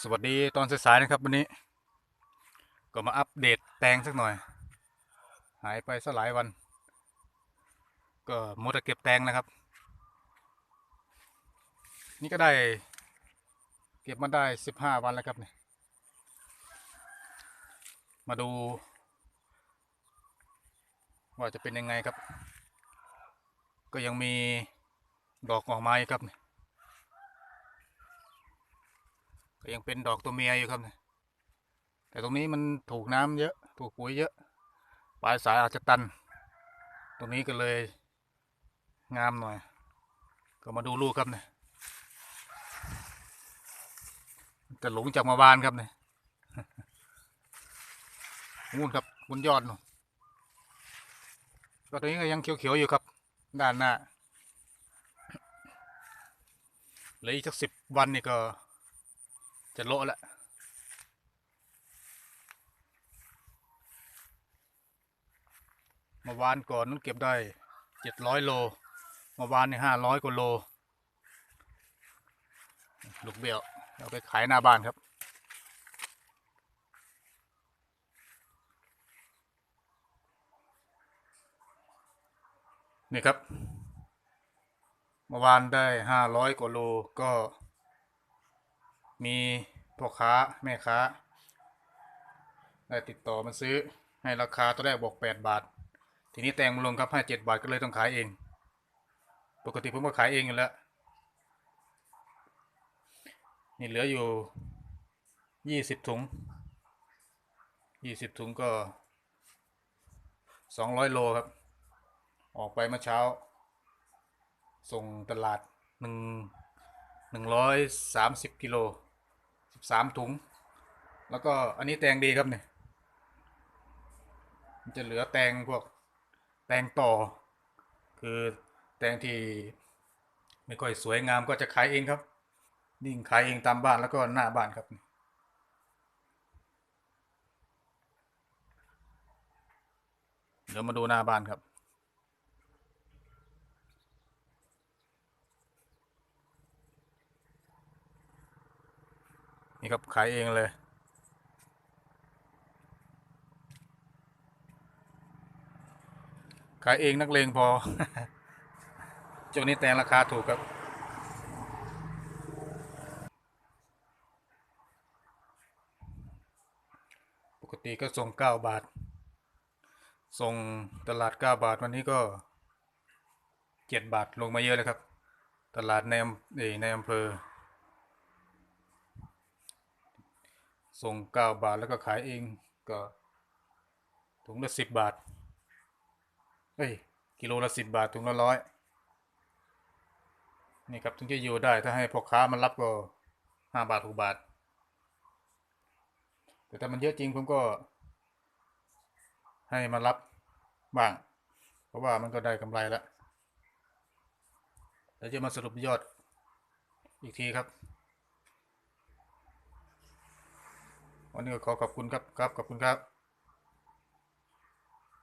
สวัสดีตอนสายๆนะครับวันนี้ ก็มาอัปเดตแตงสักหน่อย หายไปสักหลายวัน ก็มัวแต่เก็บแตงนะครับ นี่ก็ได้ เก็บมาได้สิบห้าวันแล้วครับเนี่ยมาดู ว่าจะเป็นยังไงครับ ก็ยังมีดอกออกมาครับเนี่ย ก็ยังเป็นดอกตัวเมียอยู่ครับเนี่ยแต่ตรงนี้มันถูกน้ำเยอะ ถูกปุ๋ยเยอะปลายสายอาจจะตัน ตรงนี้ก็เลยงามหน่อย ก็มาดูลูกครับเนี่ยจะหลงจากมาบานครับเนี่ยนู่นครับบนยอดนู่นก็ตรงนี้ก็ยังเขียวๆอยู่ครับ ด้านหน้าเหลืออีกสักสิบวันนี่ก็ จะโละแล้วเมื่อวานก่อนนั้นเก็บได้เจ็ดร้อยโลเมื่อวานนี่ห้าร้อยกว่าโล ลูกเบี้ยวเอาไปขายหน้าบ้านครับ นี่ครับเมื่อวานได้ห้าร้อยกว่าโลก็ มีพ่อค้าแม่ค้า ได้ติดต่อมาซื้อให้ราคาตัวแรกบอกแปดบาท ทีนี้แตงมาลงครับให้เจ็ดบาทก็เลยต้องขายเอง ปกติผมก็ขายเองอยู่แล้วนี่เหลืออยู่ยี่สิบถุงยี่สิบถุงก็สองร้อยโลครับ ออกไปเมื่อเช้า ส่งตลาดหนึ่งหนึ่งร้อยสามสิบกิโล สามถุง แล้วก็อันนี้แตงดีครับเนี่ยมันจะเหลือแตงพวกแตงต่อ คือแตงที่ไม่ค่อยสวยงามก็จะขายเองครับ นิ่งขายเองตามบ้านแล้วก็หน้าบ้านครับเดี๋ยวมาดูหน้าบ้านครับ นี่ครับขายเองเลย ขายเองนักเลงพอช่วงนี้แตงราคาถูกครับปกติก็ส่งเก้าบาท ส่งตลาดเก้าบาท วันนี้ก็เจ็ดบาทลงมาเยอะเลยครับ ตลาดในอเอ่อในอำเภอ ส่งเก้าบาทแล้วก็ขายเองก็ถุงละสิบบาท เอ้ย กิโลละสิบบาทถุงละร้อยนี่ครับถึงจะอยู่ได้ถ้าให้พ่อค้ามันรับก็ห้าบาทหกบาท แต่ถ้ามันเยอะจริงผมก็ ให้มารับบ้าง เพราะว่ามันก็ได้กำไรแล้วเดี๋ยวจะมาสรุปยอดอีกทีครับ วันนี้ก็ขอขอบคุณครับครับขอบคุณครับ